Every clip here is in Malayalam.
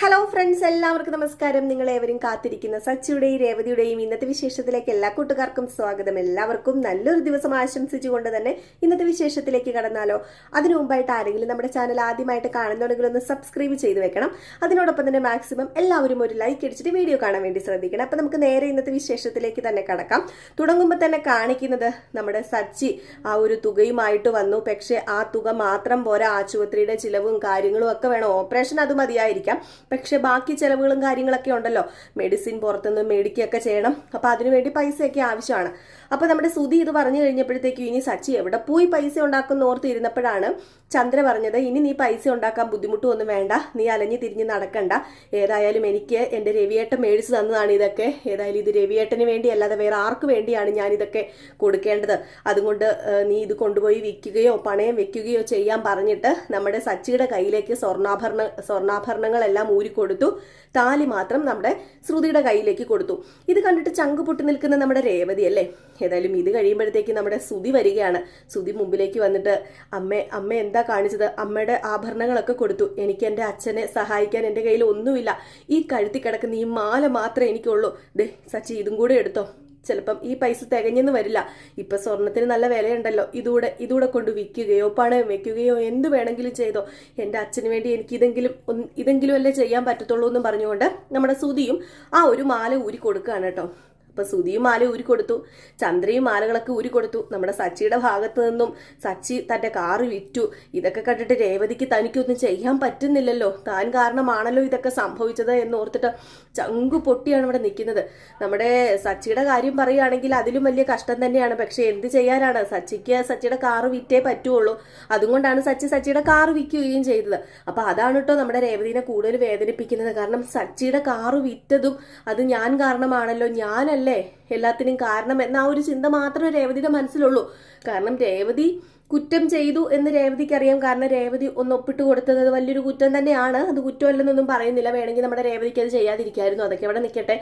ഹലോ ഫ്രണ്ട്സ് എല്ലാവർക്കും നമസ്കാരം. നിങ്ങൾ ഏവരും കാത്തിരിക്കുന്ന സച്ചിയുടെയും രേവതിയുടെയും ഇന്നത്തെ വിശേഷത്തിലേക്ക് എല്ലാ കൂട്ടുകാർക്കും സ്വാഗതം. എല്ലാവർക്കും നല്ലൊരു ദിവസം ആശംസിച്ചുകൊണ്ട് തന്നെ ഇന്നത്തെ വിശേഷത്തിലേക്ക് കടന്നാലോ. അതിനു മുമ്പായിട്ട് ആരെങ്കിലും നമ്മുടെ ചാനൽ ആദ്യമായിട്ട് കാണുന്നുണ്ടെങ്കിൽ ഒന്ന് സബ്സ്ക്രൈബ് ചെയ്ത് വെക്കണം. അതിനോടൊപ്പം തന്നെ മാക്സിമം എല്ലാവരും ഒരു ലൈക്ക് അടിച്ചിട്ട് വീഡിയോ കാണാൻ വേണ്ടി ശ്രദ്ധിക്കണം. അപ്പൊ നമുക്ക് നേരെ ഇന്നത്തെ വിശേഷത്തിലേക്ക് തന്നെ കടക്കാം. തുടങ്ങുമ്പോൾ തന്നെ കാണിക്കുന്നത് നമ്മുടെ സച്ചി ആ ഒരു തുകയുമായിട്ട് വന്നു. പക്ഷെ ആ തുക മാത്രം പോരാ. ആശുപത്രിയുടെ ചിലവും കാര്യങ്ങളും ഒക്കെ വേണം. ഓപ്പറേഷൻ അത് മതിയായിരിക്കാം. പക്ഷെ ബാക്കി ചിലവുകളും കാര്യങ്ങളൊക്കെ ഉണ്ടല്ലോ. മെഡിസിൻ പുറത്തുനിന്ന് മേടിക്കുകയൊക്കെ ചെയ്യണം. അപ്പൊ അതിനുവേണ്ടി പൈസയൊക്കെ ആവശ്യമാണ്. അപ്പൊ നമ്മുടെ സുധി ഇത് പറഞ്ഞു കഴിഞ്ഞപ്പോഴത്തേക്കും ഇനി സച്ചി എവിടെ പോയി പൈസ ഉണ്ടാക്കുന്ന ഓർത്ത് ഇരുന്നപ്പോഴാണ് ചന്ദ്ര പറഞ്ഞത് ഇനി നീ പൈസ ഉണ്ടാക്കാൻ ബുദ്ധിമുട്ടൊന്നും വേണ്ട. നീ അലഞ്ഞു തിരിഞ്ഞ് നടക്കണ്ട. ഏതായാലും എനിക്ക് എന്റെ രവിയേട്ടൻ മേടിച്ചു തന്നതാണ് ഇതൊക്കെ. ഏതായാലും ഇത് രവിയേട്ടന് വേണ്ടി അല്ലാതെ വേറെ ആർക്ക് വേണ്ടിയാണ് ഞാൻ ഇതൊക്കെ കൊടുക്കേണ്ടത്. അതുകൊണ്ട് നീ ഇത് കൊണ്ടുപോയി വിൽക്കുകയോ പണയം വെക്കുകയോ ചെയ്യാൻ പറഞ്ഞിട്ട് നമ്മുടെ സച്ചിയുടെ കയ്യിലേക്ക് സ്വർണാഭരണ സ്വർണാഭരണങ്ങളെല്ലാം ഊരിക്കൊടുത്തു താലി മാത്രം നമ്മുടെ ശ്രുതിയുടെ കയ്യിലേക്ക് കൊടുത്തു. ഇത് കണ്ടിട്ട് ചങ്ക് പൊട്ടി നിൽക്കുന്ന നമ്മുടെ രേവതി അല്ലേ? ഏതായാലും ഇത് കഴിയുമ്പോഴത്തേക്ക് നമ്മുടെ സുതി വരികയാണ്. സുതി മുമ്പിലേക്ക് വന്നിട്ട് അമ്മ അമ്മ എന്താ കാണിച്ചത്? അമ്മയുടെ ആഭരണങ്ങളൊക്കെ കൊടുത്തു. എനിക്ക് എന്റെ അച്ഛനെ സഹായിക്കാൻ എന്റെ കയ്യിൽ ഒന്നുമില്ല. ഈ കഴുത്തി കിടക്കുന്ന ഈ മാല മാത്രമേ എനിക്കുള്ളൂ. ദേ സച്ചി ഇതും കൂടെ എടുത്തോ. ചിലപ്പം ഈ പൈസ തികഞ്ഞെന്ന് വരില്ല. ഇപ്പൊ സ്വർണത്തിന് നല്ല വിലയുണ്ടല്ലോ. ഇതൂടെ ഇതൂടെ കൊണ്ട് വിൽക്കുകയോ പണയം വെക്കുകയോ എന്ത് വേണമെങ്കിലും ചെയ്തോ. എന്റെ അച്ഛന് വേണ്ടി എനിക്ക് ഇതെങ്കിലും ഇതെങ്കിലും അല്ലേ ചെയ്യാൻ പറ്റത്തുള്ളൂ എന്ന് പറഞ്ഞുകൊണ്ട് നമ്മുടെ സുതിയും ആ ഒരു മാല ഊരി കൊടുക്കുകയാണ് കേട്ടോ. അപ്പൊ സുതിയും മാല ഊരി കൊടുത്തു ചന്ദ്രയും മാലകളൊക്കെ ഊരി കൊടുത്തു. നമ്മുടെ സച്ചിയുടെ ഭാഗത്ത് നിന്നും സച്ചി തന്റെ കാറ് വിറ്റു. ഇതൊക്കെ കണ്ടിട്ട് രേവതിക്ക് തനിക്കൊന്നും ചെയ്യാൻ പറ്റുന്നില്ലല്ലോ. താൻ കാരണമാണല്ലോ ഇതൊക്കെ സംഭവിച്ചത് എന്ന് ഓർത്തിട്ട് ചങ്കു പൊട്ടിയാണ് ഇവിടെ നിൽക്കുന്നത്. നമ്മുടെ സച്ചിയുടെ കാര്യം പറയുകയാണെങ്കിൽ അതിലും വലിയ കഷ്ടം തന്നെയാണ്. പക്ഷെ എന്ത് ചെയ്യാനാണ്? സച്ചിക്ക് സച്ചിയുടെ കാറ് വിറ്റേ പറ്റുള്ളൂ. അതുകൊണ്ടാണ് സച്ചി സച്ചിയുടെ കാറ് വിൽക്കുകയും ചെയ്തത്. അപ്പൊ അതാണ് കേട്ടോ നമ്മുടെ രേവതിനെ കൂടുതൽ വേദനിപ്പിക്കുന്നത്. കാരണം സച്ചിയുടെ കാറ് വിറ്റതും അത് ഞാൻ കാരണമാണല്ലോ. ഞാനല്ലേ എല്ലാത്തിനും കാരണം എന്ന ആ ഒരു ചിന്ത മാത്രമേ രേവതിയുടെ മനസ്സിലുള്ളൂ. കാരണം രേവതി കുറ്റം ചെയ്തു എന്ന് രേവതിക്ക് അറിയാം കാരണം രേവതി ഒന്ന് ഒപ്പിട്ട് കൊടുത്തത് അത് വലിയൊരു കുറ്റം തന്നെയാണ്. അത് കുറ്റമല്ലെന്നൊന്നും പറയുന്നില്ല. വേണമെങ്കിൽ നമ്മുടെ രേവതിക്ക് അത് ചെയ്യാതിരിക്കായിരുന്നു. അതൊക്കെ അവിടെ നിൽക്കട്ടെ.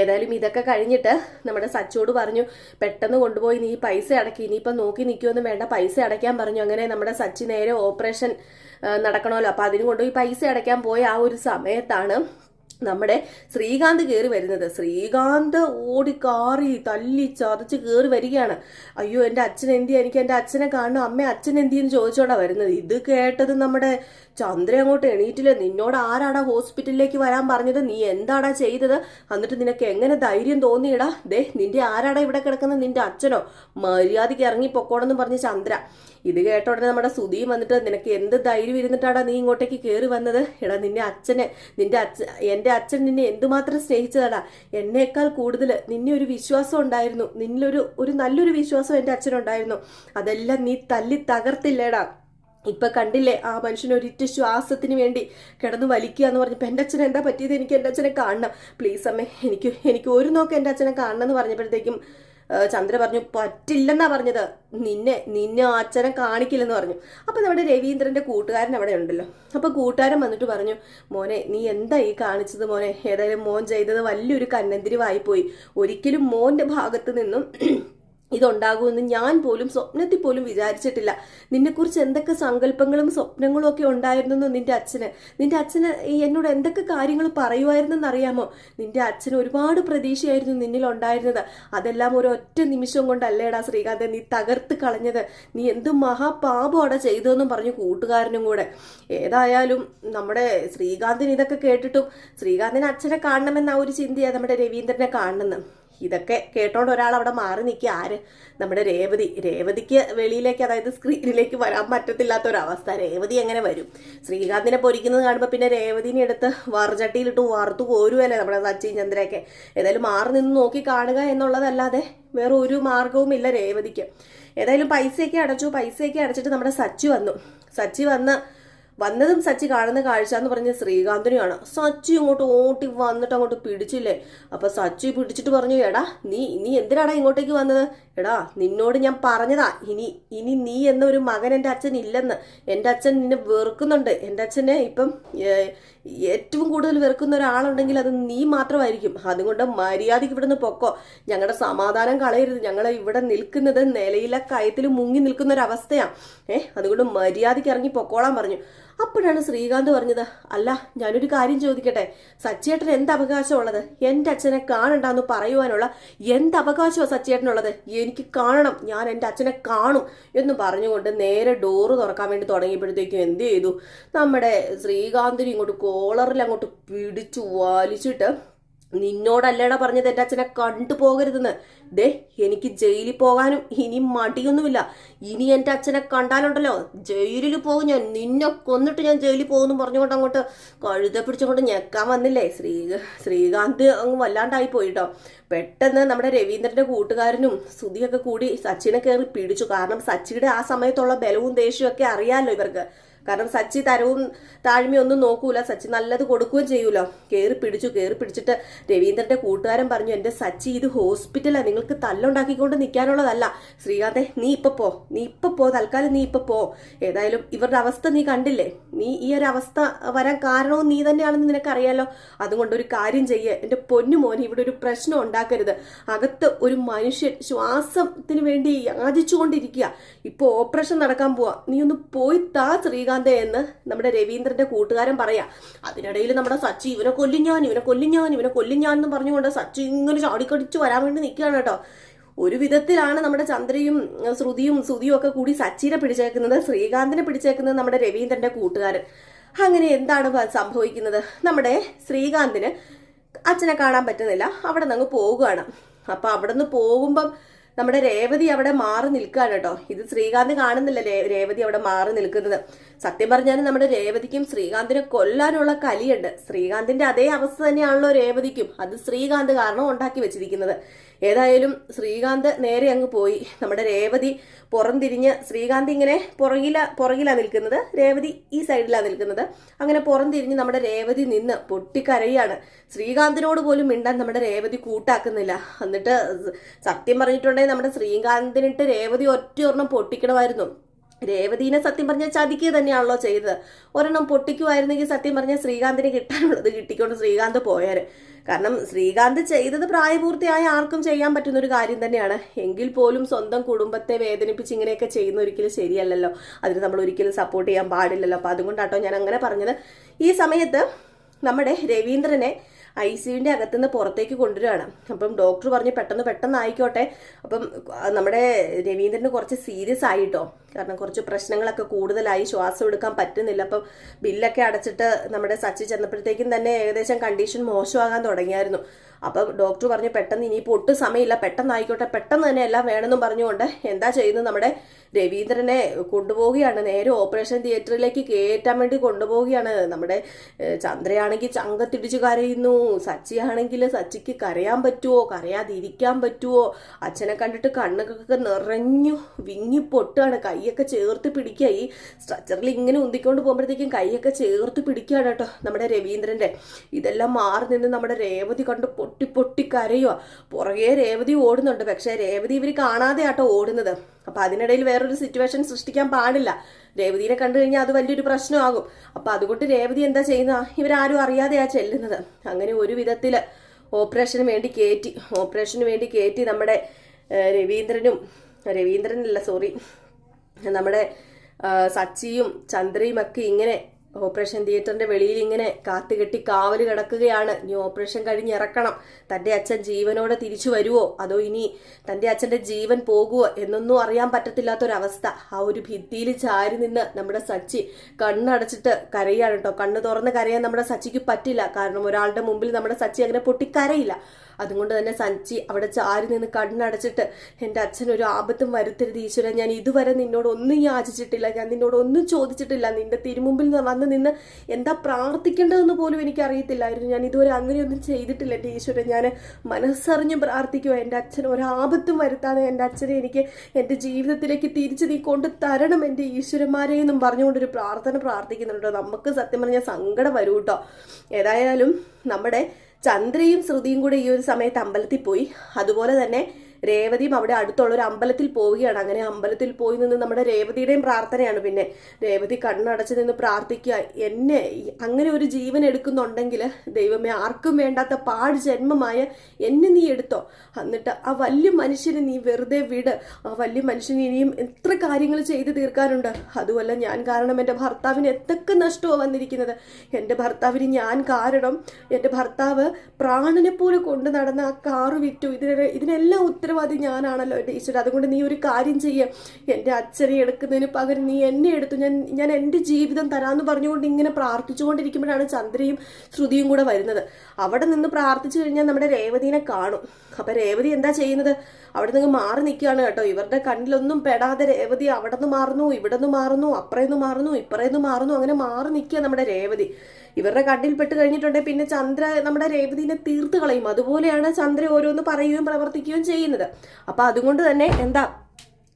ഏതായാലും ഇതൊക്കെ കഴിഞ്ഞിട്ട് നമ്മുടെ സച്ചോട് പറഞ്ഞു പെട്ടെന്ന് കൊണ്ടുപോയി. നീ പൈസ അടക്കി. ഇനിയിപ്പം നോക്കി നിൽക്കുമെന്നും വേണ്ട. പൈസ അടയ്ക്കാൻ പറഞ്ഞു. അങ്ങനെ നമ്മുടെ സച്ചി നേരെ ഓപ്പറേഷൻ നടക്കണമല്ലോ. അപ്പം അതിന് കൊണ്ടുപോയി പൈസ അടയ്ക്കാൻ പോയ ആ ഒരു സമയത്താണ് നമ്മുടെ ശ്രീകാന്ത് കയറി വരുന്നത്. ശ്രീകാന്ത് ഓടി കാറി തല്ലി ചതച്ച് കയറി വരികയാണ്. അയ്യോ എന്റെ അച്ഛൻ എന്തിയാ? എനിക്ക് എന്റെ അച്ഛനെ കാണണം. അമ്മ അച്ഛൻ എന്തിയെന്ന് ചോദിച്ചോണ്ടാ വരുന്നത്? ഇത് കേട്ടത് നമ്മുടെ ചന്ദ്ര അങ്ങോട്ട് എണീറ്റില്ല. നിന്നോട് ആരാടാ ഹോസ്പിറ്റലിലേക്ക് വരാൻ പറഞ്ഞത്? നീ എന്താടാ ചെയ്തത്? എന്നിട്ട് നിനക്ക് എങ്ങനെ ധൈര്യം തോന്നിയിടാ? ദേ നിന്റെ ആരാടാ ഇവിടെ കിടക്കുന്നത്? നിന്റെ അച്ഛനോ? മര്യാദയ്ക്ക് ഇറങ്ങി പൊക്കോണെന്ന് പറഞ്ഞ് ചന്ദ്ര. ഇത് കേട്ട ഉടനെ നമ്മുടെ സുധിയും വന്നിട്ട് നിനക്ക് എന്ത് ധൈര്യം ഇരുന്നിട്ടാടാ നീ ഇങ്ങോട്ടേക്ക് കയറി വന്നത്? എടാ നിന്റെ അച്ഛനെ നിന്റെ അച്ഛൻ എന്റെ അച്ഛൻ നിന്നെ എന്തുമാത്രം സ്നേഹിച്ചതാടാ? എന്നേക്കാൾ കൂടുതൽ നിന്നെ ഒരു വിശ്വാസം ഉണ്ടായിരുന്നു. നിന്നിലൊരു ഒരു നല്ലൊരു വിശ്വാസം എന്റെ അച്ഛനുണ്ടായിരുന്നു. അതെല്ലാം നീ തല്ലി തകർത്തില്ലേടാ? ഇപ്പൊ കണ്ടില്ലേ ആ മനുഷ്യൻ ഒരിറ്റ ശ്വാസത്തിന് വേണ്ടി കിടന്ന് വലിക്കുക എന്ന് പറഞ്ഞപ്പോ എന്റെ അച്ഛനെ എന്താ പറ്റിയത്? എനിക്ക് എന്റെ അച്ഛനെ കാണണം. പ്ലീസ് അമ്മേ എനിക്ക് എനിക്ക് ഒരു നോക്ക് എന്റെ അച്ഛനെ കാണണം എന്ന് പറഞ്ഞപ്പോഴത്തേക്കും ചന്ദ്ര പറഞ്ഞു പറ്റില്ലെന്നാ പറഞ്ഞത്. നിന്നെ നിന്നെ ആച്ചനം കാണിക്കില്ലെന്ന് പറഞ്ഞു. അപ്പൊ നമ്മുടെ രവീന്ദ്രന്റെ കൂട്ടുകാരൻ അവിടെ ഉണ്ടല്ലോ. അപ്പൊ കൂട്ടുകാരൻ വന്നിട്ട് പറഞ്ഞു മോനെ നീ എന്താ ഈ കാണിച്ചത് മോനെ? ഏതായാലും മോൻ ചെയ്തത് വലിയൊരു കന്നന്തിരിവായി പോയി. ഒരിക്കലും മോന്റെ ഭാഗത്ത് നിന്നും ഇതുണ്ടാകുമെന്ന് ഞാൻ പോലും സ്വപ്നത്തിൽ പോലും വിചാരിച്ചിട്ടില്ല. നിന്നെക്കുറിച്ച് എന്തൊക്കെ സങ്കല്പങ്ങളും സ്വപ്നങ്ങളും ഒക്കെ ഉണ്ടായിരുന്നെന്ന് നിന്റെ അച്ഛന്? നിന്റെ അച്ഛന് എന്നോട് എന്തൊക്കെ കാര്യങ്ങൾ പറയുമായിരുന്നെന്ന് അറിയാമോ? നിന്റെ അച്ഛന് ഒരുപാട് പ്രതീക്ഷയായിരുന്നു നിന്നിൽ ഉണ്ടായിരുന്നത്. അതെല്ലാം ഒരു ഒറ്റ നിമിഷം കൊണ്ടല്ലേടാ ശ്രീകാന്ത് നീ തകർത്ത് കളഞ്ഞത്. നീ എന്ത് മഹാപാപമാണ് ചെയ്തതെന്നും പറഞ്ഞു കൂട്ടുകാരനും കൂടെ. ഏതായാലും നമ്മുടെ ശ്രീകാന്തിന് ഇതൊക്കെ കേട്ടിട്ടും ശ്രീകാന്തിന് അച്ഛനെ കാണണമെന്ന ആ ഒരു ചിന്തയാണ് നമ്മുടെ രവീന്ദ്രനെ കാണണമെന്ന് ഇതൊക്കെ കേട്ടോണ്ട് ഒരാൾ അവിടെ മാറി നിൽക്കുക ആര്? നമ്മുടെ രേവതി. രേവതിക്ക് വെളിയിലേക്ക് അതായത് സ്ക്രീനിലേക്ക് വരാൻ പറ്റത്തില്ലാത്ത ഒരവസ്ഥ രേവതി എങ്ങനെ വരും? ശ്രീകാന്തിനെ പൊരിക്കുന്നത് കാണുമ്പോൾ പിന്നെ രേവതിനെ എടുത്ത് വറുചട്ടിയിലിട്ട് വറുത്തു പോരുവല്ലേ നമ്മുടെ സച്ചിൻ ചന്ദ്രയൊക്കെ. ഏതായാലും മാറി നിന്ന് നോക്കി കാണുക എന്നുള്ളതല്ലാതെ വേറെ ഒരു മാർഗവും ഇല്ല രേവതിക്ക്. ഏതായാലും പൈസയൊക്കെ അടച്ചു പൈസയൊക്കെ അടച്ചിട്ട് നമ്മുടെ സച്ചി വന്നു. സച്ചി വന്ന് വന്നതും സച്ചി കാണുന്ന കാഴ്ച എന്ന് പറഞ്ഞ ശ്രീകാന്തിനെയാണ്. സച്ചി ഇങ്ങോട്ട് ഓട്ടി വന്നിട്ട് അങ്ങോട്ട് പിടിച്ചില്ലേ? അപ്പൊ സച്ചി പിടിച്ചിട്ട് പറഞ്ഞു എടാ നീ നീ എന്തിനാടാ ഇങ്ങോട്ടേക്ക് വന്നത്? എടാ നിന്നോട് ഞാൻ പറഞ്ഞതാ. ഇനി ഇനി നീ എന്നൊരു മകൻ എന്റെ അച്ഛൻ ഇല്ലെന്ന്. എന്റെ അച്ഛൻ നിന്നെ വെറുക്കുന്നുണ്ട്. എന്റെ അച്ഛനെ ഇപ്പം ഏറ്റവും കൂടുതൽ വെറുക്കുന്ന ഒരാളുണ്ടെങ്കിൽ അത് നീ മാത്രമായിരിക്കും. അതുകൊണ്ട് മര്യാദയ്ക്ക് ഇവിടുന്ന് പൊക്കോ. ഞങ്ങളുടെ സമാധാനം കളയരുത്. ഞങ്ങൾ ഇവിടെ നിൽക്കുന്നത് നിലയിലെ കയത്തിൽ മുങ്ങി നിൽക്കുന്ന ഒരു ഏഹ് അതുകൊണ്ട് മര്യാദയ്ക്ക് ഇറങ്ങി പൊക്കോളാൻ പറഞ്ഞു. അപ്പോഴാണ് ശ്രീകാന്ത് പറഞ്ഞത് അല്ല ഞാനൊരു കാര്യം ചോദിക്കട്ടെ. സച്ചേട്ടൻ എന്ത് അവകാശമുള്ളത് എന്റെ അച്ഛനെ കാണണ്ടെന്ന് പറയുവാനുള്ള എന്ത് അവകാശമാണ് സച്ചേട്ടനുള്ളത്? എനിക്ക് കാണണം ഞാൻ എന്റെ അച്ഛനെ കാണും എന്ന് പറഞ്ഞുകൊണ്ട് നേരെ ഡോറ് തുറക്കാൻ വേണ്ടി തുടങ്ങിയപ്പോഴത്തേക്കും എന്ത് ചെയ്തു? നമ്മുടെ ശ്രീകാന്തിന് ഇങ്ങോട്ട് കോളറിൽ അങ്ങോട്ട് പിടിച്ചു വലിച്ചിട്ട് നിന്നോടല്ലേടാ പറഞ്ഞത് എന്റെ അച്ഛനെ കണ്ടു പോകരുതെന്ന് ദേ എനിക്ക് ജയിലിൽ പോകാനും ഇനി മടിയൊന്നുമില്ല. ഇനി എന്റെ അച്ഛനെ കണ്ടാലുണ്ടല്ലോ. ജയിലിൽ പോകും ഞാൻ. നിന്നെ കൊന്നിട്ട് ഞാൻ ജയിലിൽ പോകുന്നു പറഞ്ഞുകൊണ്ട് അങ്ങോട്ട് കഴുത പിടിച്ചുകൊണ്ട് ഞെക്കാൻ വന്നില്ലേ? ശ്രീ ശ്രീകാന്ത് അങ്ങ് വല്ലാണ്ടായി പോയിട്ടോ. പെട്ടെന്ന് നമ്മുടെ രവീന്ദ്രന്റെ കൂട്ടുകാരനും സുധിയൊക്കെ കൂടി സച്ചിനെ കയറി പിടിച്ചു. കാരണം സച്ചിയുടെ ആ സമയത്തുള്ള ബലവും ദേഷ്യവും ഒക്കെ അറിയാമല്ലോ ഇവർക്ക്. കാരണം സച്ചി തരവും താഴ്മയും ഒന്നും നോക്കൂല. സച്ചി നല്ലത് കൊടുക്കുകയും ചെയ്യൂലോ? കയറി പിടിച്ചു കയറി പിടിച്ചിട്ട് രവീന്ദ്രന്റെ കൂട്ടുകാരൻ പറഞ്ഞു എന്റെ സച്ചി ഇത് ഹോസ്പിറ്റലാണ് നിങ്ങൾക്ക് തല്ലുണ്ടാക്കിക്കൊണ്ട് നിൽക്കാനുള്ളതല്ല. ശ്രീകാന്തെ നീ ഇപ്പൊ പോ. നീ ഇപ്പൊ പോ. തൽക്കാലം നീ ഇപ്പൊ പോ. ഏതായാലും ഇവരുടെ അവസ്ഥ നീ കണ്ടില്ലേ? നീ ഈ ഒരു അവസ്ഥ വരാൻ കാരണവും നീ തന്നെയാണെന്ന് നിനക്കറിയാലോ? അതുകൊണ്ട് ഒരു കാര്യം ചെയ്യേ. എന്റെ പൊന്നു മോനെ ഇവിടെ ഒരു പ്രശ്നം ഉണ്ടാക്കരുത്. അകത്ത് ഒരു മനുഷ്യൻ ശ്വാസത്തിന് വേണ്ടി യാചിച്ചുകൊണ്ടിരിക്കുക. ഇപ്പൊ ഓപ്പറേഷൻ നടക്കാൻ പോവാ. നീ ഒന്ന് പോയി താ ശ്രീകാന്തെ എന്ന് നമ്മുടെ രവീന്ദ്രന്റെ കൂട്ടുകാരൻ പറയാ. അതിനിടയിൽ നമ്മുടെ സച്ചി ഇവനെ കൊല്ലും ഞാൻ ഇവനെ കൊല്ലും ഞാൻ ഇവനെ കൊല്ലും ഞാൻ എന്ന് പറഞ്ഞുകൊണ്ട് സച്ചി ഇങ്ങനെ ചാടിക്കടിച്ച് വരാൻ വേണ്ടി നിൽക്കുകയാണ് കേട്ടോ. ഒരു വിധത്തിലാണ് നമ്മുടെ ചന്ദ്രയും ശ്രുതിയും ശ്രുതിയും ഒക്കെ കൂടി സച്ചിനെ പിടിച്ചേക്കുന്നത് ശ്രീകാന്തിനെ പിടിച്ചേക്കുന്നത് നമ്മുടെ രവീന്ദ്രന്റെ കൂട്ടുകാരൻ. അങ്ങനെ എന്താണ് സംഭവിക്കുന്നത്? നമ്മുടെ ശ്രീകാന്തിന് അച്ഛനെ കാണാൻ പറ്റുന്നില്ല. അവിടെ നിന്ന് പോവുകയാണ്. അപ്പൊ അവിടെ നിന്ന് പോകുമ്പം നമ്മുടെ രേവതി അവിടെ മാറി നിൽക്കുകയാണ് കേട്ടോ. ഇത് ശ്രീകാന്ത് കാണുന്നില്ല രേവതി അവിടെ മാറി നിൽക്കുന്നത്. സത്യം പറഞ്ഞാൽ നമ്മുടെ രേവതിക്കും ശ്രീകാന്തിനെ കൊല്ലാനുള്ള കലിയുണ്ട്. ശ്രീകാന്തിന്റെ അതേ അവസ്ഥ തന്നെയാണല്ലോ രേവതിക്കും. അത് ശ്രീകാന്ത് കാരണം ഉണ്ടാക്കി വെച്ചിരിക്കുന്നത്. ഏതായാലും ശ്രീകാന്ത് നേരെ അങ്ങ് പോയി. നമ്മുടെ രേവതി പുറംതിരിഞ്ഞ് ശ്രീകാന്ത് ഇങ്ങനെ പുറകില പുറകിലാണ് നിൽക്കുന്നത്. രേവതി ഈ സൈഡിലാണ് നിൽക്കുന്നത്. അങ്ങനെ പുറംതിരിഞ്ഞ് നമ്മുടെ രേവതി നിന്ന് പൊട്ടിക്കരയാണ്. ശ്രീകാന്തിനോട് പോലും മിണ്ടാൻ നമ്മുടെ രേവതി കൂട്ടാക്കുന്നില്ല. എന്നിട്ട് സത്യം പറഞ്ഞിട്ടുണ്ടെങ്കിൽ നമ്മുടെ ശ്രീകാന്തിനിട്ട് രേവതി ഒറ്റ ഒരെണ്ണം പൊട്ടിക്കണമായിരുന്നു. രേവതീനെ സത്യം പറഞ്ഞാൽ ചതിക്കുക തന്നെയാണല്ലോ ചെയ്തത്. ഒരെണ്ണം പൊട്ടിക്കുമായിരുന്നെങ്കിൽ സത്യം പറഞ്ഞാൽ ശ്രീകാന്തിന് കിട്ടാനുള്ളത് കിട്ടിക്കൊണ്ട് ശ്രീകാന്ത് പോയാൽ കാരണം ശ്രീകാന്ത് ചെയ്തത് പ്രായപൂർത്തിയായ ആർക്കും ചെയ്യാൻ പറ്റുന്ന ഒരു കാര്യം തന്നെയാണ്. എങ്കിൽ പോലും സ്വന്തം കുടുംബത്തെ വേദനിപ്പിച്ച് ഇങ്ങനെയൊക്കെ ചെയ്യുന്ന ഒരിക്കലും ശരിയല്ലല്ലോ. അതിന് നമ്മൾ ഒരിക്കലും സപ്പോർട്ട് ചെയ്യാൻ പാടില്ലല്ലോ. അപ്പൊ അതുകൊണ്ടാട്ടോ ഞാൻ അങ്ങനെ പറഞ്ഞത്. ഈ സമയത്ത് നമ്മുടെ രവീന്ദ്രനെ ഐ സിയുവിന്റെ അകത്തുനിന്ന് പുറത്തേക്ക് കൊണ്ടുവരികയാണ്. അപ്പം ഡോക്ടർ പറഞ്ഞു പെട്ടെന്ന് പെട്ടെന്ന് ആയിക്കോട്ടെ അപ്പം നമ്മുടെ രവീന്ദ്രന് കുറച്ച് സീരിയസ് ആയിട്ടോ? കാരണം കുറച്ച് പ്രശ്നങ്ങളൊക്കെ കൂടുതലായി ശ്വാസം എടുക്കാൻ പറ്റുന്നില്ല. അപ്പം ബില്ലൊക്കെ അടച്ചിട്ട് നമ്മുടെ സച്ചി ചെന്നപ്പോഴത്തേക്കും തന്നെ ഏകദേശം കണ്ടീഷൻ മോശമാകാൻ തുടങ്ങിയായിരുന്നു. അപ്പം ഡോക്ടർ പറഞ്ഞു പെട്ടെന്ന് ഇനിയിപ്പോൾ ഒട്ടും സമയമില്ല പെട്ടെന്ന് ആയിക്കോട്ടെ പെട്ടെന്ന് തന്നെ എല്ലാം വേണമെന്നും പറഞ്ഞുകൊണ്ട് എന്താ ചെയ്യുന്നത് നമ്മുടെ രവീന്ദ്രനെ കൊണ്ടുപോവുകയാണ്. നേരെ ഓപ്പറേഷൻ തിയേറ്ററിലേക്ക് കയറ്റാൻ വേണ്ടി കൊണ്ടുപോവുകയാണ്. നമ്മുടെ ചന്ദ്രയാണെങ്കിൽ ചങ്കത്തിടിച്ച് കരയുന്നു. സച്ചിയാണെങ്കിൽ സച്ചിക്ക് കരയാൻ പറ്റുമോ? കരയാതിരിക്കാൻ പറ്റുമോ? അച്ഛനെ കണ്ടിട്ട് കണ്ണുകളൊക്കെ നിറഞ്ഞു വിങ്ങി പൊട്ടാണ്. കൈയൊക്കെ ചേർത്ത് പിടിക്കുക. ഈ സ്ട്രക്ചറിൽ ഇങ്ങനെ ഉന്തിക്കൊണ്ട് പോകുമ്പോഴത്തേക്കും കൈയൊക്കെ ചേർത്ത് പിടിക്കുകയാണ് കേട്ടോ നമ്മുടെ രവീന്ദ്രന്റെ. ഇതെല്ലാം മാറി നിന്ന് നമ്മുടെ രേവതി കണ്ട് പൊട്ടി പൊട്ടി കരയുക പുറകെ രേവതി ഓടുന്നുണ്ട്. പക്ഷേ രേവതി ഇവർ കാണാതെ ആട്ടോ ഓടുന്നത്. അപ്പൊ അതിനിടയിൽ വേറൊരു സിറ്റുവേഷൻ സൃഷ്ടിക്കാൻ പാടില്ല. രേവതിനെ കണ്ടു കഴിഞ്ഞാൽ അത് വലിയൊരു പ്രശ്നമാകും. അപ്പൊ അതുകൊണ്ട് രേവതി എന്താ ചെയ്യുന്ന? ഇവരാരും അറിയാതെയാ ചെല്ലുന്നത്. അങ്ങനെ ഒരു വിധത്തിൽ ഓപ്പറേഷന് വേണ്ടി കയറ്റി ഓപ്പറേഷന് വേണ്ടി കയറ്റി നമ്മുടെ രവീന്ദ്രനും രവീന്ദ്രനല്ല സോറി നമ്മുടെ സച്ചിയും ചന്ദ്രയും ഒക്കെ ഇങ്ങനെ ഓപ്പറേഷൻ തിയേറ്ററിന്റെ വെളിയിൽ ഇങ്ങനെ കാത്തുകെട്ടി കാവൽ കിടക്കുകയാണ്. ഇനി ഓപ്പറേഷൻ കഴിഞ്ഞ് ഇറക്കണം. തന്റെ അച്ഛൻ ജീവനോടെ തിരിച്ചു വരുവോ? അതോ ഇനി തന്റെ അച്ഛന്റെ ജീവൻ പോകുവോ? എന്നൊന്നും അറിയാൻ പറ്റത്തില്ലാത്തൊരവസ്ഥ. ആ ഒരു ഭിത്തിയിൽ ചാരി നിന്ന് നമ്മുടെ സച്ചി കണ്ണടച്ചിട്ട് കരയാണ് കേട്ടോ. കണ്ണ് തുറന്ന് കരയാൻ നമ്മുടെ സച്ചിക്ക് പറ്റില്ല. കാരണം ഒരാളുടെ മുമ്പിൽ നമ്മുടെ സച്ചി അങ്ങനെ പൊട്ടിക്കരയില്ല. അതുകൊണ്ട് തന്നെ സഞ്ചി അവിടെ ചാരി നിന്ന് കണ്ണടച്ചിട്ട് എന്റെ അച്ഛൻ ഒരു ആപത്തും വരുത്തരുത് ഈശ്വരൻ ഞാൻ ഇതുവരെ നിന്നോടൊന്നും യാചിച്ചിട്ടില്ല ഞാൻ നിന്നോടൊന്നും ചോദിച്ചിട്ടില്ല. നിന്റെ തിരുമുമ്പിൽ വന്ന് നിന്ന് എന്താ പ്രാർത്ഥിക്കേണ്ടതെന്ന് പോലും എനിക്ക് അറിയത്തില്ലായിരുന്നു ഞാൻ ഇതുവരെ അങ്ങനെയൊന്നും ചെയ്തിട്ടില്ല എന്റെ ഈശ്വരൻ ഞാൻ മനസ്സറിഞ്ഞ് പ്രാർത്ഥിക്കുക എന്റെ അച്ഛൻ ഒരാപത്തും വരുത്താതെ എന്റെ അച്ഛനെ എനിക്ക് എന്റെ ജീവിതത്തിലേക്ക് തിരിച്ച് നീ കൊണ്ട് തരണം എന്റെ ഈശ്വരന്മാരെ എന്നും പറഞ്ഞുകൊണ്ടൊരു പ്രാർത്ഥന പ്രാർത്ഥിക്കുന്നുണ്ടോ നമുക്ക് സത്യം പറഞ്ഞാൽ സങ്കടം വരും കേട്ടോ. ഏതായാലും നമ്മുടെ ചന്ദ്രയും ശ്രുതിയും കൂടെ ഈ ഒരു സമയത്ത് അമ്പലത്തിൽ പോയി. അതുപോലെ തന്നെ രേവതിയും അവിടെ അടുത്തുള്ള ഒരു അമ്പലത്തിൽ പോവുകയാണ്. അങ്ങനെ അമ്പലത്തിൽ പോയി നിന്ന് നമ്മുടെ രേവതിയുടെയും പ്രാർത്ഥനയാണ്. പിന്നെ രേവതി കണ്ണടച്ച് നിന്ന് പ്രാർത്ഥിക്കുക. എന്നെ അങ്ങനെ ഒരു ജീവൻ എടുക്കുന്നുണ്ടെങ്കിൽ ദൈവമേ ആർക്കും വേണ്ടാത്ത പാഴ് ജന്മമായ എന്നെ നീ എടുത്തോ. എന്നിട്ട് ആ വലിയ മനുഷ്യനെ നീ വെറുതെ വിട്. ആ വലിയ മനുഷ്യന് ഇനിയും എത്ര കാര്യങ്ങൾ ചെയ്തു തീർക്കാനുണ്ട്. അതുമല്ല ഞാൻ കാരണം എന്റെ ഭർത്താവിന് എന്തൊക്കെ നഷ്ടമാണ് വന്നിരിക്കുന്നത്. എന്റെ ഭർത്താവിന് ഞാൻ കാരണം എന്റെ ഭർത്താവ് പ്രാണനെ പോലെ കൊണ്ടു നടന്ന ആ കാറ് വിറ്റു. ഇതിനെ ഇതിനെല്ലാം ഉത്തരവാദി ഞാനാണല്ലോ എന്റെ ഈശ്വരൻ അതുകൊണ്ട് നീ ഒരു കാര്യം ചെയ്യുക എന്റെ അച്ഛനെ എടുക്കുന്നതിന് പകരം നീ എന്നെ എടുത്തു. ഞാൻ ഞാൻ എന്റെ ജീവിതം തരാമെന്ന് പറഞ്ഞുകൊണ്ട് ഇങ്ങനെ പ്രാർത്ഥിച്ചുകൊണ്ടിരിക്കുമ്പോഴാണ് ചന്ദ്രയും ശ്രുതിയും കൂടെ വരുന്നത്. അവിടെ നിന്ന് പ്രാർത്ഥിച്ചു കഴിഞ്ഞാൽ നമ്മുടെ രേവതിനെ കാണും. അപ്പം രേവതി എന്താ ചെയ്യുന്നത്? അവിടെ നിന്ന് മാറി നിൽക്കുകയാണ് കേട്ടോ. ഇവരുടെ കണ്ണിലൊന്നും പെടാതെ രേവതി അവിടെ നിന്ന് മാറുന്നു ഇവിടെ നിന്ന് മാറുന്നു അപ്പുറേന്ന് മാറുന്നു ഇപ്പുറേന്ന് മാറുന്നു. അങ്ങനെ മാറി നിൽക്കുക നമ്മുടെ രേവതി. ഇവരുടെ കണ്ണിൽ പെട്ട് കഴിഞ്ഞിട്ടുണ്ടെങ്കിൽ പിന്നെ ചന്ദ്ര നമ്മുടെ രേവതിനെ തീർത്ത് കളയും. അതുപോലെയാണ് ചന്ദ്ര ഓരോന്ന് പറയുകയും പ്രവർത്തിക്കുകയും ചെയ്യുന്നത്. അപ്പൊ അതുകൊണ്ട് തന്നെ എന്താ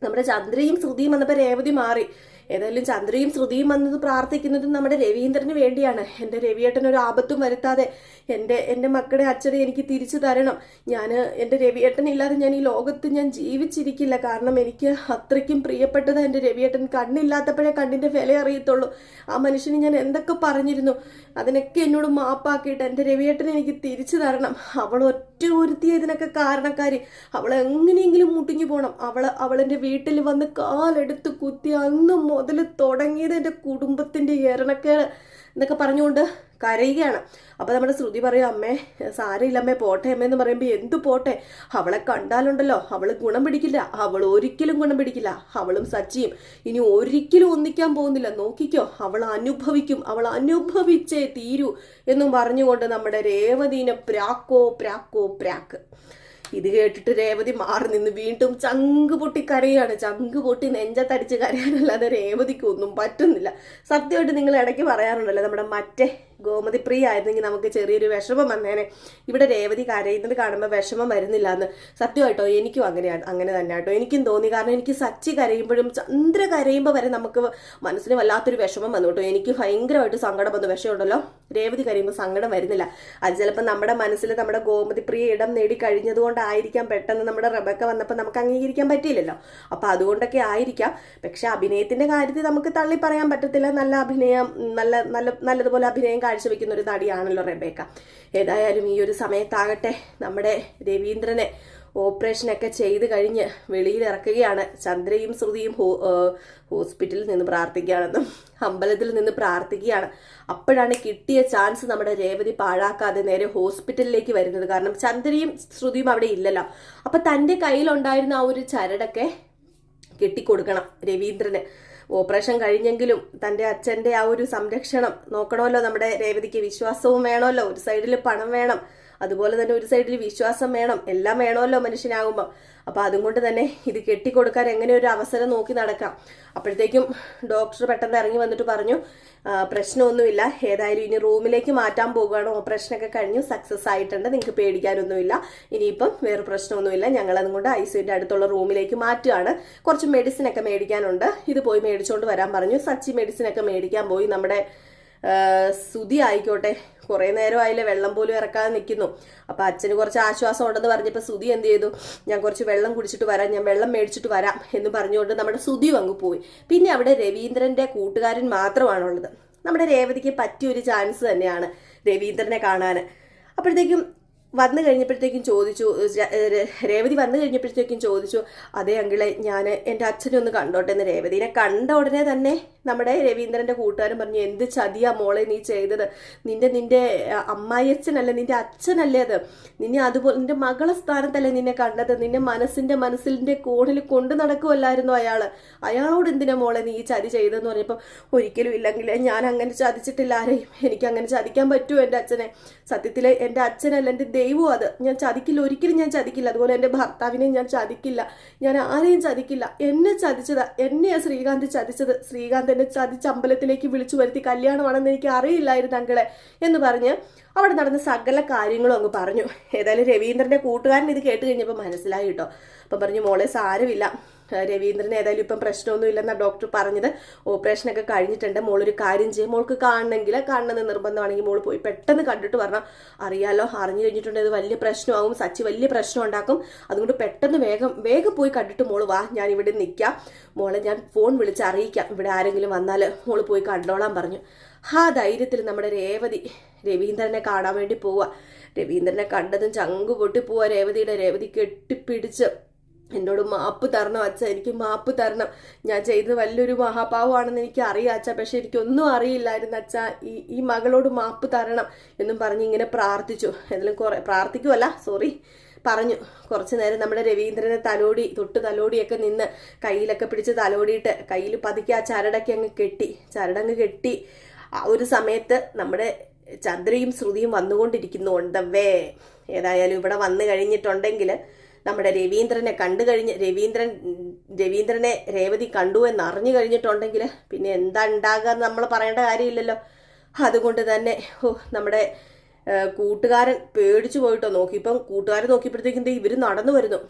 നമ്മുടെ ചന്ദ്രയും ശ്രുതിയും വന്നപ്പോൾ രേവതി മാറി. ഏതായാലും ചന്ദ്രയും ശ്രുതിയും വന്നത് പ്രാർത്ഥിക്കുന്നതും നമ്മുടെ രവീന്ദ്രന് വേണ്ടിയാണ്. എന്റെ രവിയേട്ടൻ ഒരു ആപത്തും വരുത്താതെ എന്റെ എന്റെ മക്കളുടെ അച്ഛനെ എനിക്ക് തിരിച്ചു തരണം. ഞാൻ എന്റെ രവിയേട്ടൻ ഇല്ലാതെ ഞാൻ ഈ ലോകത്ത് ഞാൻ ജീവിച്ചിരിക്കില്ല. കാരണം എനിക്ക് അത്രയ്ക്കും പ്രിയപ്പെട്ടത് എന്റെ രവിയേട്ടൻ കണ്ണില്ലാത്തപ്പോഴേ കണ്ണിന്റെ വില അറിയത്തുള്ളൂ. ആ മനുഷ്യന് ഞാൻ എന്തൊക്കെ പറഞ്ഞിരുന്നു? അതിനൊക്കെ എന്നോട് മാപ്പാക്കിയിട്ട് എന്റെ രവിയേട്ടനെ എനിക്ക് തിരിച്ചു തരണം. അവൾ ഒറ്റ ഒരുത്തി ഇതിനൊക്കെ കാരണക്കാരി. അവൾ എങ്ങനെയെങ്കിലും മുട്ടിഞ്ഞു പോകണം അവൾ അവളെന്റെ വീട്ടിൽ വന്ന് കാലെടുത്ത് കുത്തി അന്ന് മുതൽ തുടങ്ങിയത് എന്റെ കുടുംബത്തിന്റെ എരണക്കേട് എന്നൊക്കെ പറഞ്ഞുകൊണ്ട് കരയുകയാണ്. അപ്പോൾ നമ്മുടെ ശ്രുതി പറയും അമ്മേ സാരയില്ല അമ്മേ പോട്ടെ അമ്മ എന്ന് പറയുമ്പോൾ എന്ത് പോട്ടെ? അവളെ കണ്ടാലുണ്ടല്ലോ അവൾ ഗുണം പിടിക്കില്ല അവൾ ഒരിക്കലും ഗുണം പിടിക്കില്ല അവളും സച്ചിയും ഇനി ഒരിക്കലും ഒന്നിക്കാൻ പോകുന്നില്ല. നോക്കിക്കോ അവൾ അനുഭവിക്കും അവൾ അനുഭവിച്ചേ തീരൂ എന്നും പറഞ്ഞുകൊണ്ട് നമ്മുടെ രേവതീനെ പ്രാക്കോ പ്രാക്കോ പ്രാക്ക്. ഇത് കേട്ടിട്ട് രേവതി മാറി നിന്ന് വീണ്ടും ചങ്ക് പൊട്ടി കരയാണ്. ചങ്ക് പൊട്ടി നെഞ്ചത്തടിച്ച് കരയാനല്ലാതെ രേവതിക്ക് ഒന്നും പറ്റുന്നില്ല. സത്യമായിട്ട് നിങ്ങൾ ഇടയ്ക്ക് പറയാറുണ്ടല്ലോ നമ്മുടെ മറ്റേ ഗോമതി പ്രിയ ആയിരുന്നെങ്കിൽ നമുക്ക് ചെറിയൊരു വിഷമം വന്നേനെ. ഇവിടെ രേവതി കരയുന്നത് കാണുമ്പോൾ വിഷമം വരുന്നില്ല എന്ന് സത്യമായിട്ടോ എനിക്കും അങ്ങനെയാണ് അങ്ങനെ തന്നെ കേട്ടോ എനിക്കും തോന്നി. കാരണം എനിക്ക് സച്ചി കരയുമ്പോഴും ചന്ദ്ര കരയുമ്പോൾ വരെ നമുക്ക് മനസ്സിന് വല്ലാത്തൊരു വിഷമം വന്നു കേട്ടോ. എനിക്ക് ഭയങ്കരമായിട്ട് സങ്കടം വന്നു. വിഷയമുണ്ടല്ലോ? രേവതി കരയുമ്പോൾ സങ്കടം വരുന്നില്ല. അത് ചിലപ്പോൾ നമ്മുടെ മനസ്സിൽ നമ്മുടെ ഗോമതി പ്രിയ ഇടം നേടി കഴിഞ്ഞതുകൊണ്ടായിരിക്കാം പെട്ടെന്ന് നമ്മുടെ റബക്ക വന്നപ്പോൾ നമുക്ക് അംഗീകരിക്കാൻ പറ്റിയില്ലല്ലോ. അപ്പോൾ അതുകൊണ്ടൊക്കെ ആയിരിക്കാം. പക്ഷേ അഭിനയത്തിന്റെ കാര്യത്തിൽ നമുക്ക് തള്ളി പറയാൻ പറ്റത്തില്ല. നല്ല അഭിനയം നല്ല നല്ല നല്ലതുപോലെ അഭിനയം കാഴ്ചവെക്കുന്ന ഒരു നടിയാണല്ലോ റെബേക്ക. ഏതായാലും ഈ ഒരു സമയത്താകട്ടെ നമ്മുടെ രവീന്ദ്രനെ ഓപ്പറേഷനൊക്കെ ചെയ്ത് കഴിഞ്ഞ് വെളിയിലിറക്കുകയാണ്. ചന്ദ്രയും ശ്രുതിയും ഹോസ്പിറ്റലിൽ നിന്ന് പ്രാർത്ഥിക്കുകയാണെന്നും അമ്പലത്തിൽ നിന്ന് പ്രാർത്ഥിക്കുകയാണ്. അപ്പോഴാണ് കിട്ടിയ ചാൻസ് നമ്മുടെ രേവതി പാഴാക്കാതെ നേരെ ഹോസ്പിറ്റലിലേക്ക് വരുന്നത്. കാരണം ചന്ദ്രയും ശ്രുതിയും അവിടെ ഇല്ലല്ലോ. അപ്പൊ തന്റെ കയ്യിലുണ്ടായിരുന്ന ആ ഒരു ചരടൊക്കെ കെട്ടിക്കൊടുക്കണം രവീന്ദ്രന്. ഓപ്പറേഷൻ കഴിഞ്ഞെങ്കിലും തന്റെ അച്ഛന്റെ ആ ഒരു സംരക്ഷണം നോക്കണമല്ലോ നമ്മുടെ രേവതിക്ക് വിശ്വാസവും വേണമല്ലോ. ഒരു സൈഡിൽ പണം വേണം. അതുപോലെ തന്നെ ഒരു സൈഡിൽ വിശ്വാസം വേണം എല്ലാം വേണമല്ലോ മനുഷ്യനാകുമ്പോൾ അപ്പോൾ അതും കൊണ്ട് തന്നെ ഇത് കെട്ടിക്കൊടുക്കാൻ എങ്ങനെ ഒരു അവസരം നോക്കി നടക്കാം. അപ്പോഴത്തേക്കും ഡോക്ടർ പെട്ടെന്ന് ഇറങ്ങി വന്നിട്ട് പറഞ്ഞു പ്രശ്നമൊന്നുമില്ല. ഏതായാലും ഇനി റൂമിലേക്ക് മാറ്റാൻ പോകുകയാണ് ഓപ്പറേഷനൊക്കെ കഴിഞ്ഞു. സക്സസ് ആയിട്ടുണ്ട്. നിങ്ങൾക്ക് പേടിക്കാനൊന്നുമില്ല. ഇനിയിപ്പം വേറെ പ്രശ്നമൊന്നുമില്ല. ഞങ്ങൾ അതുകൊണ്ട് ഐ സിയുടെ അടുത്തുള്ള റൂമിലേക്ക് മാറ്റുകയാണ്. കുറച്ച് മെഡിസിൻ ഒക്കെ മേടിക്കാനുണ്ട്. ഇത് പോയി മേടിച്ചുകൊണ്ട് വരാൻ പറഞ്ഞു. സച്ചി മെഡിസിൻ ഒക്കെ മേടിക്കാൻ പോയി. നമ്മുടെ സുതി ആയിക്കോട്ടെ. കുറേ നേരമായില്ലേ വെള്ളം പോലും ഇറക്കാതെ നിൽക്കുന്നു. അപ്പൊ അച്ഛന് കുറച്ച് ആശ്വാസം ഉണ്ടെന്ന് പറഞ്ഞപ്പോൾ സുതി എന്ത് ചെയ്തു? ഞാൻ കുറച്ച് വെള്ളം കുടിച്ചിട്ട് വരാം ഞാൻ വെള്ളം മേടിച്ചിട്ട് വരാം എന്ന് പറഞ്ഞുകൊണ്ട് നമ്മുടെ സുതി അങ്ങ് പോയി. പിന്നെ അവിടെ രവീന്ദ്രന്റെ കൂട്ടുകാരൻ മാത്രമാണുള്ളത്. നമ്മുടെ രേവതിക്ക് പറ്റിയ ഒരു ചാൻസ് തന്നെയാണ് രവീന്ദ്രനെ കാണാൻ അപ്പോഴത്തേക്കും വന്നു കഴിഞ്ഞപ്പോഴത്തേക്കും ചോദിച്ചു രേവതി വന്നു കഴിഞ്ഞപ്പോഴത്തേക്കും ചോദിച്ചു അതേ അങ്കിളെ ഞാൻ എന്റെ അച്ഛനെ ഒന്ന് കണ്ടോട്ടെ എന്ന്. രേവതിനെ കണ്ട ഉടനെ തന്നെ നമ്മുടെ രവീന്ദ്രന്റെ കൂട്ടുകാരൻ പറഞ്ഞു എന്ത് ചതിയാ മോളെ നീ ചെയ്തത്? നിന്റെ നിന്റെ അമ്മായിയച്ഛനല്ലേ നിന്റെ അച്ഛനല്ലേ അത്? നിന്നെ അതുപോലെ നിന്റെ മകളെ സ്ഥാനത്തല്ലേ നിന്നെ കണ്ടത്? നിന്റെ മനസ്സിന്റെ മനസ്സിന്റെ കോണിൽ കൊണ്ടു നടക്കുമല്ലായിരുന്നു അയാൾ അയാളോട് എന്തിനാ മോളെ നീ ചതി ചെയ്തെന്ന് പറഞ്ഞപ്പോൾ ഒരിക്കലും ഇല്ലെങ്കിൽ ഞാൻ അങ്ങനെ ചതിച്ചിട്ടില്ല. ആരെയും എനിക്ക് അങ്ങനെ ചതിക്കാൻ പറ്റുമോ എന്റെ അച്ഛനെ. സത്യത്തിൽ എന്റെ അച്ഛനല്ല എന്റെ ദൈവവും അത്. ഞാൻ ചതിക്കില്ല ഒരിക്കലും ഞാൻ ചതിക്കില്ല. അതുപോലെ എന്റെ ഭർത്താവിനെ ഞാൻ ചതിക്കില്ല. ഞാൻ ആരെയും ചതിക്കില്ല. എന്നെ ചതിച്ചതാ. എന്നെയാ ശ്രീകാന്ത് ചതിച്ചത്? ശ്രീകാന്ത് എന്നെ ചതിച്ച് അമ്പലത്തിലേക്ക് വിളിച്ചു വരുത്തി കല്യാണമാണെന്ന് എനിക്ക് അറിയില്ലായിരുന്നു അങ്കളെ എന്ന് പറഞ്ഞ് അവിടെ നടന്ന സകല കാര്യങ്ങളും അങ്ങ് പറഞ്ഞു. ഏതായാലും രവീന്ദ്രന്റെ കൂട്ടുകാരൻ ഇത് കേട്ട് കഴിഞ്ഞപ്പോൾ മനസ്സിലായി കേട്ടോ അപ്പം പറഞ്ഞു മോളെ സാരമില്ല. രവീന്ദ്രൻ ഏതായാലും ഇപ്പം പ്രശ്നമൊന്നും ഇല്ലെന്നാണ് ഡോക്ടർ പറഞ്ഞത്. ഓപ്പറേഷനൊക്കെ കഴിഞ്ഞിട്ടുണ്ട്. മോളൊരു കാര്യം ചെയ്യും. മോൾക്ക് കാണണമെങ്കിൽ കാണണമെന്ന് നിർബന്ധമാണെങ്കിൽ മോൾ പോയി പെട്ടെന്ന് കണ്ടിട്ട് പറഞ്ഞാൽ അറിയാലോ അറിഞ്ഞു കഴിഞ്ഞിട്ടുണ്ടെങ്കിൽ ഇത് വലിയ പ്രശ്നമാകും. സച്ചി വലിയ പ്രശ്നം ഉണ്ടാക്കും. അതുകൊണ്ട് പെട്ടെന്ന് വേഗം വേഗം പോയി കണ്ടിട്ട് മോൾ വാ ഞാൻ ഇവിടെ നിൽക്കാം മോളെ ഞാൻ ഫോൺ വിളിച്ച് അറിയിക്കാം. ഇവിടെ ആരെങ്കിലും വന്നാൽ മോൾ പോയി കണ്ടോളാം പറഞ്ഞു. ആ ധൈര്യത്തിൽ നമ്മുടെ രേവതി രവീന്ദ്രനെ കാണാൻ വേണ്ടി പോവുക രവീന്ദ്രനെ കണ്ടതും ചങ്കു പൊട്ടി പോവുക രേവതിയുടെ രേവതി കെട്ടിപ്പിടിച്ച് എന്നോട് മാപ്പ് തരണം അച്ഛ. എനിക്ക് മാപ്പ് തരണം. ഞാൻ ചെയ്തത് വലിയൊരു മഹാപാവമാണെന്ന് എനിക്ക് അറിയാം അച്ഛ. പക്ഷെ എനിക്കൊന്നും അറിയില്ലായിരുന്നു അച്ഛ. ഈ ഈ മകളോട് മാപ്പ് തരണം എന്നും പറഞ്ഞ് ഇങ്ങനെ പ്രാർത്ഥിച്ചു. എന്തെങ്കിലും കുറെ പ്രാർത്ഥിക്കുമല്ല സോറി. പറഞ്ഞു. കുറച്ചു നേരം നമ്മുടെ രവീന്ദ്രനെ തലോടി തൊട്ട് തലോടിയൊക്കെ നിന്ന് കയ്യിലൊക്കെ പിടിച്ച് തലോടിയിട്ട് കയ്യിൽ പതുക്കെ ആ ചരടൊക്കെ അങ്ങ് കെട്ടി. ചരടങ്ങ് കെട്ടി. ആ ഒരു സമയത്ത് നമ്മുടെ ചന്ദ്രയും ശ്രുതിയും വന്നുകൊണ്ടിരിക്കുന്നു വേ ഏതായാലും ഇവിടെ വന്നു കഴിഞ്ഞിട്ടുണ്ടെങ്കിൽ നമ്മുടെ രവീന്ദ്രനെ കണ്ടു കഴിഞ്ഞ് രവീന്ദ്രൻ രവീന്ദ്രനെ രേവതി കണ്ടു എന്ന് അറിഞ്ഞു കഴിഞ്ഞിട്ടുണ്ടെങ്കിൽ പിന്നെ എന്താ ഉണ്ടാകുക എന്ന് നമ്മൾ പറയേണ്ട കാര്യമില്ലല്ലോ. അതുകൊണ്ട് തന്നെ ഓ നമ്മുടെ കൂട്ടുകാരൻ പേടിച്ചു പോയിട്ടോ നോക്കി. ഇപ്പം കൂട്ടുകാരൻ നോക്കിയപ്പോഴത്തേക്കും ഇവർ നടന്നു വരുന്നു.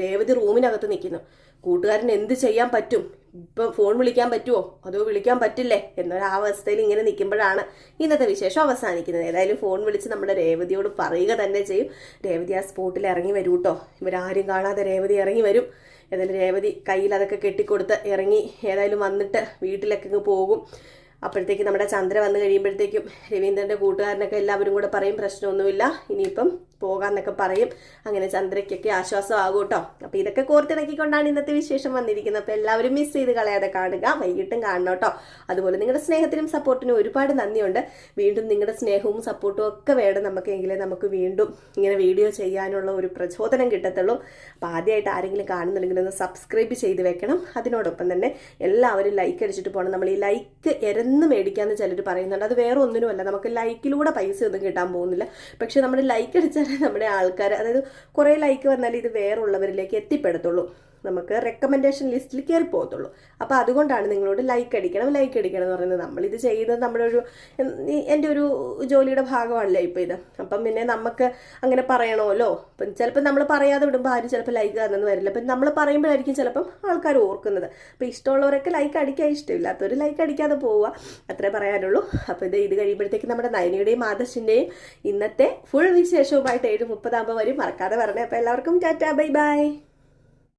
രേവതി റൂമിനകത്ത് നിൽക്കുന്നു. കൂട്ടുകാരൻ എന്ത് ചെയ്യാൻ പറ്റും? ഇപ്പം ഫോൺ വിളിക്കാൻ പറ്റുമോ അതോ വിളിക്കാൻ പറ്റില്ലേ? എന്നൊരവസ്ഥയിൽ ഇങ്ങനെ നിൽക്കുമ്പോഴാണ് ഇന്നത്തെ വിശേഷം അവസാനിക്കുന്നത്. ഏതായാലും ഫോൺ വിളിച്ച് നമ്മുടെ രേവതിയോട് പറയുക തന്നെ ചെയ്യും. രേവതി ആ സ്പോട്ടിൽ ഇറങ്ങി വരൂ കേട്ടോ ഇവരാരും കാണാതെ രേവതി ഇറങ്ങി വരും. ഏതായാലും രേവതി കയ്യിൽ അതൊക്കെ കെട്ടിക്കൊടുത്ത് ഇറങ്ങി ഏതായാലും വന്നിട്ട് വീട്ടിലൊക്കെ ഇങ്ങ് പോകും. അപ്പോഴത്തേക്ക് നമ്മുടെ ചന്ദ്ര വന്നു കഴിയുമ്പോഴത്തേക്കും രവീന്ദ്രന്റെ കൂട്ടുകാരനൊക്കെ എല്ലാവരും കൂടെ പറയും പ്രശ്നമൊന്നുമില്ല. ഇനിയിപ്പം പോകാന്നൊക്കെ പറയും. അങ്ങനെ ചന്ദ്രയ്ക്കൊക്കെ ആശ്വാസമാകും കേട്ടോ അപ്പൊ ഇതൊക്കെ കോർത്തിണക്കിക്കൊണ്ടാണ് ഇന്നത്തെ വിശേഷം വന്നിരിക്കുന്നത്. അപ്പൊ എല്ലാവരും മിസ് ചെയ്ത് കളയാതെ കാണുക. വൈകിട്ടും കാണണം കേട്ടോ അതുപോലെ നിങ്ങളുടെ സ്നേഹത്തിനും സപ്പോർട്ടിനും ഒരുപാട് നന്ദിയുണ്ട്. വീണ്ടും നിങ്ങളുടെ സ്നേഹവും സപ്പോർട്ടും ഒക്കെ വേണം നമുക്ക് എങ്കിലേ നമുക്ക് വീണ്ടും ഇങ്ങനെ വീഡിയോ ചെയ്യാനുള്ള ഒരു പ്രചോദനം കിട്ടത്തുള്ളൂ. അപ്പോൾ ആദ്യമായിട്ട് ആരെങ്കിലും കാണുന്നുണ്ടെങ്കിൽ ഒന്ന് സബ്സ്ക്രൈബ് ചെയ്ത് വെക്കണം. അതിനോടൊപ്പം തന്നെ എല്ലാവരും ലൈക്ക് അടിച്ചിട്ട് പോകണം നമ്മൾ ഈ ലൈക്ക് എരന്ന് മേടിക്കാന്ന് ചിലർ പറയുന്നുണ്ട്. അത് വേറെ ഒന്നിനുമല്ല നമുക്ക് ലൈക്കിലൂടെ പൈസ ഒന്നും കിട്ടാൻ പോകുന്നില്ല. പക്ഷെ നമ്മൾ ലൈക്ക് അടിച്ചാൽ നമ്മുടെ ആൾക്കാർ അതായത് കുറേ ലൈക്ക് വന്നാൽ ഇത് വേറെ ഉള്ളവരിലേക്ക് എത്തിപ്പെടത്തുള്ളൂ. നമുക്ക് റെക്കമെൻഡേഷൻ ലിസ്റ്റിൽ കയറി പോകത്തുള്ളൂ. അപ്പോൾ അതുകൊണ്ടാണ് നിങ്ങളോട് ലൈക്ക് അടിക്കണം ലൈക്ക് അടിക്കണം എന്ന് പറയുന്നത്. നമ്മളിത് ചെയ്യുന്നത് നമ്മുടെ ഒരു എന്റെ ഒരു ജോലിയുടെ ഭാഗമാണല്ലേ ഇപ്പോൾ ഇത്. അപ്പം പിന്നെ നമുക്ക് അങ്ങനെ പറയണമല്ലോ. അപ്പം ചിലപ്പോൾ നമ്മൾ പറയാതെ വിടുമ്പോൾ ആരും ചിലപ്പോൾ ലൈക്ക് തന്നെന്ന് വരില്ല. അപ്പം നമ്മൾ പറയുമ്പോഴായിരിക്കും ചിലപ്പം ആൾക്കാർ ഓർക്കുന്നത്. അപ്പോൾ ഇഷ്ടമുള്ളവരൊക്കെ ലൈക്ക് അടിക്കാൻ ഇഷ്ടമില്ലാത്തവർ ലൈക്ക് അടിക്കാതെ പോവുക. അത്രേ പറയാനുള്ളൂ. അപ്പോൾ ഇത് ഇത് കഴിയുമ്പോഴത്തേക്ക് നമ്മുടെ നയനയുടെയും ആദർശിന്റെയും ഇന്നത്തെ ഫുൾ വിശേഷവുമായിട്ട് ഏഴ് മുപ്പതാകുമ്പോൾ വരും. മറക്കാതെ പറഞ്ഞേ അപ്പോൾ എല്ലാവർക്കും ടാറ്റാ ബൈ ബൈ.